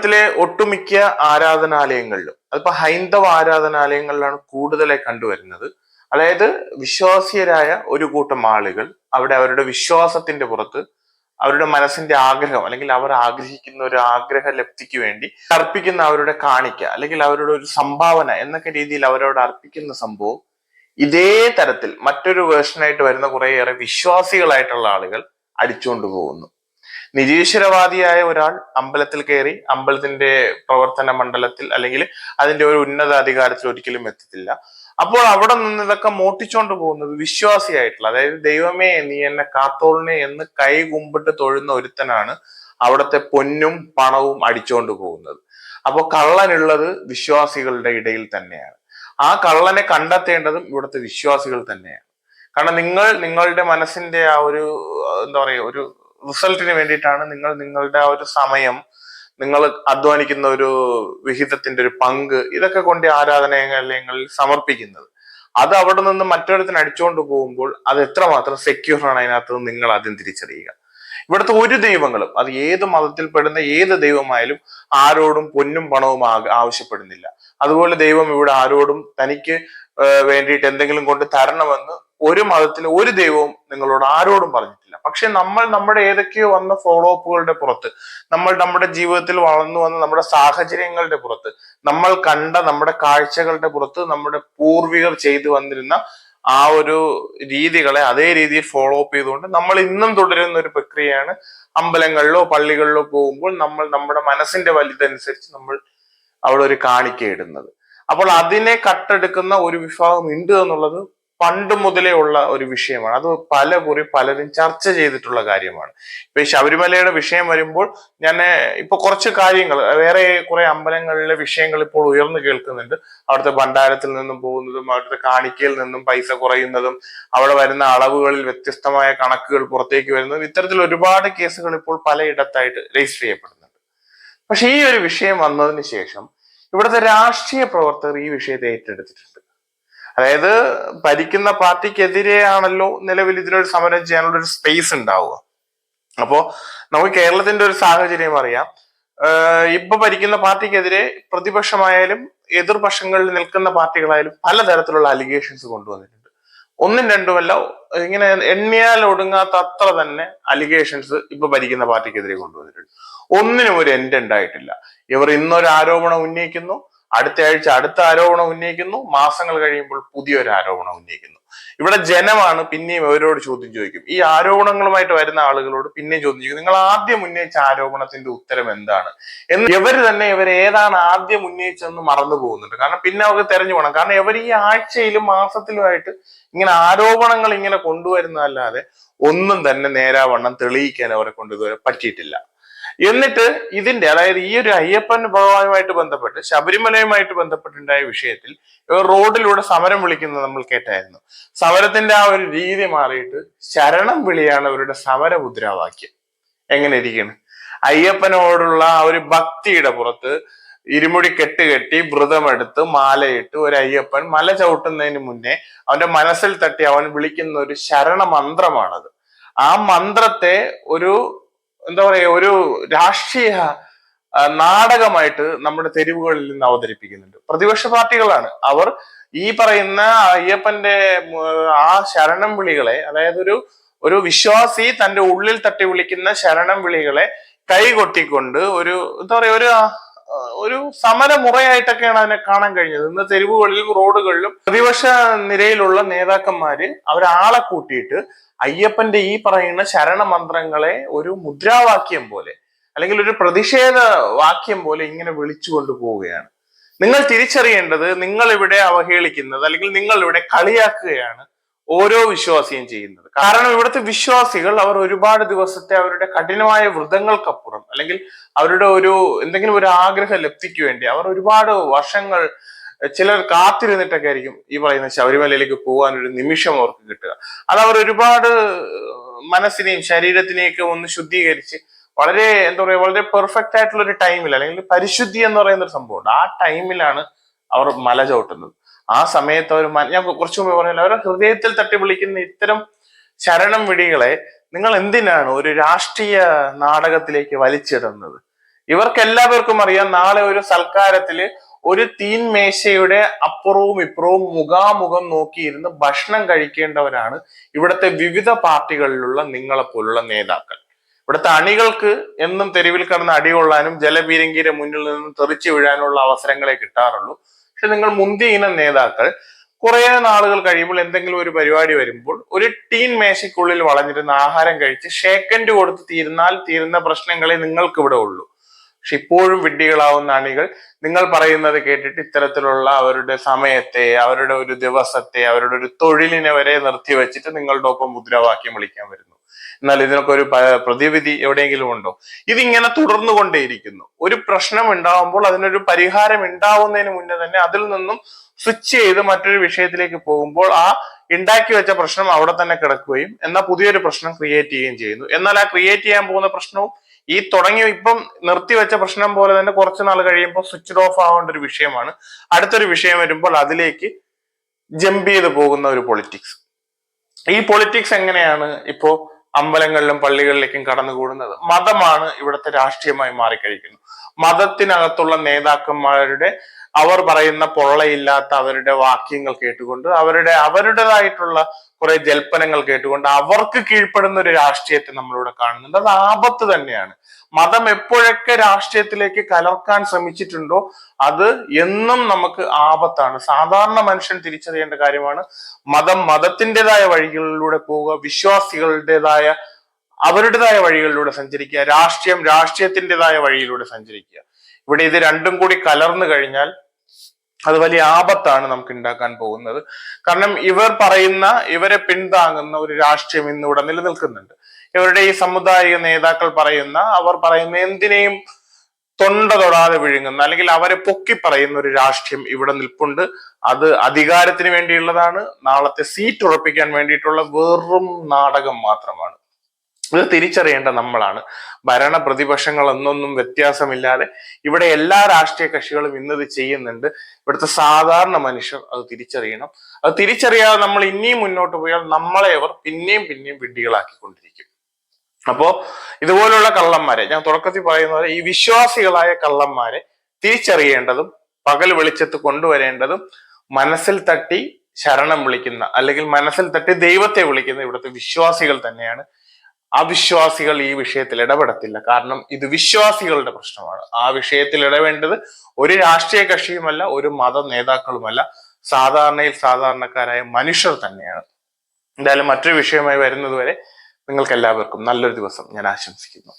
കേരളത്തിലെ ഒട്ടുമിക്ക ആരാധനാലയങ്ങളിലും അതിപ്പോ ഹൈന്ദവ ആരാധനാലയങ്ങളിലാണ് കൂടുതലായി കണ്ടുവരുന്നത്. അതായത് വിശ്വാസിയരായ ഒരു കൂട്ടം ആളുകൾ അവിടെ അവരുടെ വിശ്വാസത്തിന്റെ പുറത്ത് അവരുടെ മനസ്സിന്റെ ആഗ്രഹം അല്ലെങ്കിൽ അവർ ആഗ്രഹിക്കുന്ന ഒരു ആഗ്രഹ ലബ്ധിക്ക് വേണ്ടി അർപ്പിക്കുന്ന അവരുടെ കാണിക്ക അല്ലെങ്കിൽ അവരുടെ ഒരു സംഭാവന എന്നൊക്കെ രീതിയിൽ അവരോട് അർപ്പിക്കുന്ന സംഭവം ഇതേ തരത്തിൽ മറ്റൊരു വേർഷനായിട്ട് വരുന്ന കുറേയേറെ വിശ്വാസികളായിട്ടുള്ള ആളുകൾ അടിച്ചുകൊണ്ട് പോകുന്നു. നിരീശ്വരവാദിയായ ഒരാൾ അമ്പലത്തിൽ കയറി അമ്പലത്തിന്റെ പ്രവർത്തന മണ്ഡലത്തിൽ അല്ലെങ്കിൽ അതിന്റെ ഒരു ഉന്നത അധികാരത്തിൽ ഒരിക്കലും എത്തത്തില്ല. അപ്പോൾ അവിടെ നിന്ന് ഇതൊക്കെ മോട്ടിച്ചോണ്ട് പോകുന്നത് വിശ്വാസിയായിട്ടുള്ള അതായത് ദൈവമേ നീ എന്നെ കാത്തോളിനെ എന്ന് കൈ കുമ്പിട്ട് തൊഴുന്ന ഒരുത്തനാണ് അവിടുത്തെ പൊന്നും പണവും അടിച്ചുകൊണ്ട് പോകുന്നത്. അപ്പോൾ കള്ളനുള്ളത് വിശ്വാസികളുടെ ഇടയിൽ തന്നെയാണ്. ആ കള്ളനെ കണ്ടെത്തേണ്ടതും ഇവിടുത്തെ വിശ്വാസികൾ തന്നെയാണ്. കാരണം നിങ്ങൾ നിങ്ങളുടെ മനസ്സിന്റെ ആ ഒരു എന്താ പറയുക ഒരു റിസൾട്ടിന് വേണ്ടിയിട്ടാണ് നിങ്ങൾ നിങ്ങളുടെ ആ ഒരു സമയം നിങ്ങൾ അധ്വാനിക്കുന്ന ഒരു വിഹിതത്തിന്റെ ഒരു പങ്ക് ഇതൊക്കെ കൊണ്ട് ആരാധനാലയങ്ങളിൽ സമർപ്പിക്കുന്നത്. അത് അവിടെ നിന്ന് മറ്റൊരിടത്തിന് അടിച്ചുകൊണ്ട് പോകുമ്പോൾ അത് എത്രമാത്രം സെക്യൂർ ആണ് അതിനകത്ത് നിങ്ങൾ ആദ്യം തിരിച്ചറിയുക. ഇവിടുത്തെ ഒരു ദൈവങ്ങളും അത് ഏത് മതത്തിൽപ്പെടുന്ന ഏത് ദൈവമായാലും ആരോടും പൊന്നും പണവും ആവശ്യപ്പെടുന്നില്ല. അതുപോലെ ദൈവം ഇവിടെ ആരോടും തനിക്ക് വേണ്ടിയിട്ട് എന്തെങ്കിലും കൊണ്ട് തരണമെന്ന് ഒരു മതത്തിൽ ഒരു ദൈവവും നിങ്ങളോട് ആരോടും പറഞ്ഞിട്ടില്ല. പക്ഷെ നമ്മൾ നമ്മുടെ ഏതൊക്കെയോ വന്ന ഫോളോ അപ്പുകളുടെ പുറത്ത് നമ്മൾ നമ്മുടെ ജീവിതത്തിൽ വളർന്നു വന്ന നമ്മുടെ സാഹചര്യങ്ങളുടെ പുറത്ത് നമ്മൾ കണ്ട നമ്മുടെ കാഴ്ചകളുടെ പുറത്ത് നമ്മുടെ പൂർവികർ ചെയ്തു വന്നിരുന്ന ആ ഒരു രീതികളെ അതേ രീതിയിൽ ഫോളോ അപ്പ് ചെയ്തുകൊണ്ട് നമ്മൾ ഇന്നും തുടരുന്ന ഒരു പ്രക്രിയയാണ് അമ്പലങ്ങളിലോ പള്ളികളിലോ പോകുമ്പോൾ നമ്മൾ നമ്മുടെ മനസ്സിന്റെ വലുതനുസരിച്ച് നമ്മൾ അവിടെ ഒരു കാണിക്കയിടുന്നത്. അപ്പോൾ അതിനെ കട്ടെടുക്കുന്ന ഒരു വിഭാഗം ഉണ്ട് എന്നുള്ളത് പണ്ട് മുതലേ ഉള്ള ഒരു വിഷയമാണ്. അത് പല കുറി പലരും ചർച്ച ചെയ്തിട്ടുള്ള കാര്യമാണ്. ഇപ്പൊ ശബരിമലയുടെ വിഷയം വരുമ്പോൾ ഞാൻ ഇപ്പൊ കുറച്ച് കാര്യങ്ങൾ വേറെ കുറെ അമ്പലങ്ങളിലെ വിഷയങ്ങൾ ഇപ്പോൾ ഉയർന്നു കേൾക്കുന്നുണ്ട്. അവിടുത്തെ ഭണ്ഡാരത്തിൽ നിന്നും പോകുന്നതും അവിടുത്തെ കാണിക്കയിൽ നിന്നും പൈസ കുറയുന്നതും അവിടെ വരുന്ന അളവുകളിൽ വ്യത്യസ്തമായ കണക്കുകൾ പുറത്തേക്ക് വരുന്നതും ഇത്തരത്തിൽ ഒരുപാട് കേസുകൾ ഇപ്പോൾ പലയിടത്തായിട്ട് രജിസ്റ്റർ ചെയ്യപ്പെടുന്നുണ്ട്. പക്ഷെ ഈ ഒരു വിഷയം വന്നതിന് ശേഷം ഇവിടുത്തെ രാഷ്ട്രീയ പ്രവർത്തകർ ഈ വിഷയത്തെ ഏറ്റെടുത്തിട്ടുണ്ട്. അതായത് ഭരിക്കുന്ന പാർട്ടിക്കെതിരെയാണല്ലോ നിലവിൽ ഇതിനൊരു സമരം ചെയ്യാനുള്ള ഒരു സ്പേസ് ഉണ്ടാവുക. അപ്പോ നമുക്ക് കേരളത്തിന്റെ ഒരു സാഹചര്യം അറിയാം. ഇപ്പൊ ഭരിക്കുന്ന പാർട്ടിക്കെതിരെ പ്രതിപക്ഷമായാലും എതിർപക്ഷങ്ങളിൽ നിൽക്കുന്ന പാർട്ടികളായാലും പലതരത്തിലുള്ള അലിഗേഷൻസ് കൊണ്ടുവന്നിട്ടുണ്ട്. ഒന്നും രണ്ടുമല്ല ഇങ്ങനെ എണ്ണിയാൽ ഒടുങ്ങാത്ത അത്ര തന്നെ അലിഗേഷൻസ് ഇപ്പൊ ഭരിക്കുന്ന പാർട്ടിക്കെതിരെ കൊണ്ടുവന്നിട്ടുണ്ട്. ഒന്നിനും ഒരു എൻഡ് ഉണ്ടായിട്ടില്ല. ഇവർ ഇന്നൊരു ആരോപണം ഉന്നയിക്കുന്നു. അടുത്ത ആഴ്ച അടുത്ത ആരോപണം ഉന്നയിക്കുന്നു. മാസങ്ങൾ കഴിയുമ്പോൾ പുതിയൊരു ആരോപണം ഉന്നയിക്കുന്നു. ഇവിടെ ജനമാണ് പിന്നെയും അവരോട് ചോദ്യം ചോദിക്കും. ഈ ആരോപണങ്ങളുമായിട്ട് വരുന്ന ആളുകളോട് പിന്നെയും ചോദ്യം ചോദിക്കും. നിങ്ങൾ ആദ്യം ഉന്നയിച്ച ആരോപണത്തിന്റെ ഉത്തരം എന്താണ്? എന്ന് ഇവർ തന്നെ ഇവർ ഏതാണ് ആദ്യം ഉന്നയിച്ചതെന്ന് മറന്നു പോകുന്നുണ്ട്. കാരണം പിന്നെ അവർക്ക് തെരഞ്ഞു പോകണം. കാരണം ഇവർ ഈ ആഴ്ചയിലും മാസത്തിലുമായിട്ട് ഇങ്ങനെ ആരോപണങ്ങൾ ഇങ്ങനെ കൊണ്ടുവരുന്നതല്ലാതെ ഒന്നും തന്നെ നേരാവണ്ണം തെളിയിക്കാൻ അവരെ കൊണ്ട് ഇതുവരെ പറ്റിയിട്ടില്ല. എന്നിട്ട് ഇതിന്റെ അതായത് ഈ ഒരു അയ്യപ്പൻ ഭഗവാനുമായിട്ട് ബന്ധപ്പെട്ട് ശബരിമലയുമായിട്ട് ബന്ധപ്പെട്ടുണ്ടായ വിഷയത്തിൽ റോഡിലൂടെ സമരം വിളിക്കുന്നത് നമ്മൾ കേട്ടായിരുന്നു. സമരത്തിന്റെ ആ ഒരു രീതി മാറിയിട്ട് ശരണം വിളിയാണ് അവരുടെ സമര മുദ്രാവാക്യം. എങ്ങനെ ഇരിക്കുന്നത് അയ്യപ്പനോടുള്ള ആ ഒരു ഭക്തിയുടെ പുറത്ത് ഇരുമുടി കെട്ടുകെട്ടി വ്രതമെടുത്ത് മാലയിട്ട് ഒരു അയ്യപ്പൻ മല ചവിട്ടുന്നതിന് മുന്നേ അവന്റെ മനസ്സിൽ തട്ടി അവൻ വിളിക്കുന്ന ഒരു ശരണമന്ത്രമാണത്. ആ മന്ത്രത്തെ ഒരു എന്താ പറയാ ഒരു രാഷ്ട്രീയ നാടകമായിട്ട് നമ്മുടെ തെരുവുകളിൽ നിന്ന് അവതരിപ്പിക്കുന്നുണ്ട്. പ്രതിപക്ഷ പാർട്ടികളാണ്. അവർ ഈ പറയുന്ന അയ്യപ്പന്റെ ആ ശരണം വിളികളെ അതായത് ഒരു ഒരു വിശ്വാസി തന്റെ ഉള്ളിൽ തട്ടി വിളിക്കുന്ന ശരണം വിളികളെ കൈകൊട്ടിക്കൊണ്ട് ഒരു എന്താ പറയാ ഒരു ആ, സമര മുറയായിട്ടൊക്കെയാണ് അതിനെ കാണാൻ കഴിഞ്ഞത്. ഇന്ന് തെരുവുകളിലും റോഡുകളിലും പ്രതിപക്ഷ നിരയിലുള്ള നേതാക്കന്മാര് അവരാളെ കൂട്ടിയിട്ട് അയ്യപ്പന്റെ ഈ പറയുന്ന ശരണമന്ത്രങ്ങളെ ഒരു മുദ്രാവാക്യം പോലെ അല്ലെങ്കിൽ ഒരു പ്രതിഷേധ വാക്യം പോലെ ഇങ്ങനെ വിളിച്ചു കൊണ്ടുപോവുകയാണ് നിങ്ങൾ തിരിച്ചറിയേണ്ടത് നിങ്ങൾ ഇവിടെ അവഹേളിക്കുന്നത് അല്ലെങ്കിൽ നിങ്ങൾ ഇവിടെ കളിയാക്കുകയാണ്. ഓരോ വിശ്വാസിയും ചെയ്യുന്നത്. കാരണം ഇവിടുത്തെ വിശ്വാസികൾ അവർ ഒരുപാട് ദിവസത്തെ അവരുടെ കഠിനമായ വ്രതങ്ങൾക്കപ്പുറം അല്ലെങ്കിൽ അവരുടെ ഒരു എന്തെങ്കിലും ഒരു ആഗ്രഹ ലബ്ധിക്ക് വേണ്ടി അവർ ഒരുപാട് വർഷങ്ങൾ ചിലർ കാത്തിരുന്നിട്ടൊക്കെ ആയിരിക്കും ഈ പറയുന്ന ശബരിമലയിലേക്ക് പോകാൻ ഒരു നിമിഷം അവർക്ക് കിട്ടുക. അത് അവർ ഒരുപാട് മനസ്സിനെയും ശരീരത്തിനെയൊക്കെ ഒന്ന് ശുദ്ധീകരിച്ച് വളരെ എന്താ പറയുക വളരെ പെർഫെക്റ്റ് ആയിട്ടുള്ള ഒരു ടൈമിൽ അല്ലെങ്കിൽ പരിശുദ്ധി എന്ന് പറയുന്ന ഒരു സംഭവമുണ്ട്. ആ ടൈമിലാണ് അവർ മല ചവിട്ടുന്നത്. ആ സമയത്ത് അവർ ഞാൻ കുറച്ചു മുമ്പ് പറഞ്ഞല്ലോ അവരുടെ ഹൃദയത്തിൽ തട്ടി വിളിക്കുന്ന ഇത്തരം ശരണം വിടികളെ നിങ്ങൾ എന്തിനാണ് ഒരു രാഷ്ട്രീയ നാടകത്തിലേക്ക് വലിച്ചിടുന്നത്? ഇവർക്ക് എല്ലാവർക്കും അറിയാം നാളെ ഒരു സൽക്കാരത്തിൽ ഒരു തീൻമേശയുടെ അപ്പുറവും ഇപ്പുറവും മുഖാമുഖം നോക്കിയിരുന്ന് ഭക്ഷണം കഴിക്കേണ്ടവരാണ് ഇവിടുത്തെ വിവിധ പാർട്ടികളിലുള്ള നിങ്ങളെ പോലുള്ള നേതാക്കൾ. ഇവിടുത്തെ അണികൾക്ക് എന്നും തെരുവിൽ കിടന്ന് അടികൊള്ളാനും ജലപീരങ്കിയുടെ മുന്നിൽ നിന്നും തെറിച്ചു വീഴാനുള്ള അവസരങ്ങളെ കിട്ടാറുള്ളൂ. പക്ഷെ നിങ്ങൾ മുന്തിയ ഇനം നേതാക്കൾ കുറെ നാളുകൾ കഴിയുമ്പോൾ എന്തെങ്കിലും ഒരു പരിപാടി വരുമ്പോൾ ഒരു ടീൻ മേശയ്ക്കുള്ളിൽ വളഞ്ഞിരുന്ന ആഹാരം കഴിച്ച് ഷേക്കൻഡ് കൊടുത്ത് തീരുന്നാൽ തീരുന്ന പ്രശ്നങ്ങളെ നിങ്ങൾക്ക് ഇവിടെ ഉള്ളൂ. പക്ഷെ ഇപ്പോഴും വിഡ്ഢികളാവുന്ന അണികൾ നിങ്ങൾ പറയുന്നത് കേട്ടിട്ട് ഇത്തരത്തിലുള്ള അവരുടെ സമയത്തെ അവരുടെ ഒരു ദിവസത്തെ അവരുടെ ഒരു തൊഴിലിനെ വരെ നിർത്തി വെച്ചിട്ട് നിങ്ങളുടെ ഒപ്പം മുദ്രാവാക്യം വിളിക്കാൻ വരുന്നു. എന്നാൽ ഇതിനൊക്കെ ഒരു പ്രതിവിധി എവിടെയെങ്കിലും ഉണ്ടോ? ഇതിങ്ങനെ തുടർന്നു കൊണ്ടേയിരിക്കുന്നു ഒരു പ്രശ്നം ഉണ്ടാവുമ്പോൾ അതിനൊരു പരിഹാരം ഉണ്ടാവുന്നതിന് മുന്നേ തന്നെ അതിൽ നിന്നും സ്വിച്ച് ചെയ്ത് മറ്റൊരു വിഷയത്തിലേക്ക് പോകുമ്പോൾ ആ ഉണ്ടാക്കി വെച്ച പ്രശ്നം അവിടെ തന്നെ കിടക്കുകയും എന്നാൽ പുതിയൊരു പ്രശ്നം ക്രിയേറ്റ് ചെയ്യുകയും ചെയ്യുന്നു. എന്നാൽ ആ ക്രിയേറ്റ് ചെയ്യാൻ പോകുന്ന പ്രശ്നവും ഈ തുടങ്ങി ഇപ്പം നിർത്തിവെച്ച പ്രശ്നം പോലെ തന്നെ കുറച്ചു നാൾ കഴിയുമ്പോൾ സ്വിച്ച് ഓഫ് ആവേണ്ട ഒരു വിഷയമാണ്. അടുത്തൊരു വിഷയം വരുമ്പോൾ അതിലേക്ക് ജമ്പ് ചെയ്ത് പോകുന്ന ഒരു പൊളിറ്റിക്സ് ഈ പൊളിറ്റിക്സ് എങ്ങനെയാണ് ഇപ്പോ അമ്പലങ്ങളിലും പള്ളികളിലേക്കും കടന്നുകൂടുന്നത്. മതമാണ് ഇവിടുത്തെ രാഷ്ട്രീയമായി മാറിക്കഴിക്കുന്നത് മതത്തിനകത്തുള്ള നേതാക്കന്മാരുടെ അവർ പറയുന്ന പൊള്ളയില്ലാത്ത അവരുടെ വാക്യങ്ങൾ കേട്ടുകൊണ്ട് അവരുടെ അവരുടേതായിട്ടുള്ള കുറെ ജൽപ്പനങ്ങൾ കേട്ടുകൊണ്ട് അവർക്ക് കീഴ്പ്പെടുന്ന ഒരു രാഷ്ട്രീയത്തെ നമ്മളിവിടെ കാണുന്നുണ്ട്. അത് ആപത്ത് തന്നെയാണ്. മതം എപ്പോഴൊക്കെ രാഷ്ട്രീയത്തിലേക്ക് കലർക്കാൻ ശ്രമിച്ചിട്ടുണ്ടോ അത് എന്നും നമുക്ക് ആപത്താണ്. സാധാരണ മനുഷ്യൻ തിരിച്ചറിയേണ്ട കാര്യമാണ് മതം മതത്തിന്റെതായ വഴികളിലൂടെ പോവുക വിശ്വാസികളുടേതായ അവരുടേതായ വഴികളിലൂടെ സഞ്ചരിക്കുക രാഷ്ട്രീയം രാഷ്ട്രീയത്തിന്റെതായ വഴിയിലൂടെ സഞ്ചരിക്കുക. ഇവിടെ ഇത് രണ്ടും കൂടി കലർന്നു കഴിഞ്ഞാൽ അത് വലിയ ആപത്താണ് നമുക്ക് ഉണ്ടാക്കാൻ പോകുന്നത്. കാരണം ഇവർ പറയുന്ന ഇവരെ പിന്താങ്ങുന്ന ഒരു രാഷ്ട്രീയം ഇന്നിവിടെ നിലനിൽക്കുന്നുണ്ട്. ഇവരുടെ ഈ സമുദായിക നേതാക്കൾ പറയുന്ന അവർ പറയുന്ന എന്തിനേയും തൊണ്ട തൊടാതെ വിഴുങ്ങുന്ന അല്ലെങ്കിൽ അവരെ പൊക്കി പറയുന്ന ഒരു രാഷ്ട്രീയം ഇവിടെ നിൽപ്പുണ്ട്. അത് അധികാരത്തിന് വേണ്ടിയുള്ളതാണ്. നാളത്തെ സീറ്റ് ഉറപ്പിക്കാൻ വേണ്ടിയിട്ടുള്ള വെറും നാടകം മാത്രമാണ്. ഇത് തിരിച്ചറിയേണ്ട നമ്മളാണ്. ഭരണ പ്രതിപക്ഷങ്ങൾ എന്നൊന്നും വ്യത്യാസമില്ലാതെ ഇവിടെ എല്ലാ രാഷ്ട്രീയ കക്ഷികളും ഇന്നത് ചെയ്യുന്നുണ്ട്. ഇവിടുത്തെ സാധാരണ മനുഷ്യർ അത് തിരിച്ചറിയണം. അത് തിരിച്ചറിയാതെ നമ്മൾ ഇനിയും മുന്നോട്ട് പോയാൽ നമ്മളെ അവർ പിന്നെയും പിന്നെയും വിഡ്ഢികളാക്കിക്കൊണ്ടിരിക്കും. അപ്പോ ഇതുപോലുള്ള കള്ളന്മാരെ ഞാൻ തുടക്കത്തിൽ പറയുന്ന പോലെ ഈ വിശ്വാസികളായ കള്ളന്മാരെ തിരിച്ചറിയേണ്ടതും പകൽ വെളിച്ചത്ത് കൊണ്ടുവരേണ്ടതും മനസ്സിൽ തട്ടി ശരണം വിളിക്കുന്ന അല്ലെങ്കിൽ മനസ്സിൽ തട്ടി ദൈവത്തെ വിളിക്കുന്ന ഇവിടുത്തെ വിശ്വാസികൾ തന്നെയാണ് അവിശ്വാസികൾ ഈ വിഷയത്തിൽ ഇടപെടത്തില്ല. കാരണം ഇത് വിശ്വാസികളുടെ പ്രശ്നമാണ്. ആ വിഷയത്തിൽ ഇടവേണ്ടത് ഒരു രാഷ്ട്രീയ കക്ഷിയുമല്ല ഒരു മത നേതാക്കളുമല്ല. സാധാരണയിൽ സാധാരണക്കാരായ മനുഷ്യർ തന്നെയാണ്. എന്തായാലും മറ്റൊരു വിഷയമായി വരുന്നതുവരെ നിങ്ങൾക്ക് എല്ലാവർക്കും നല്ലൊരു ദിവസം ഞാൻ ആശംസിക്കുന്നു.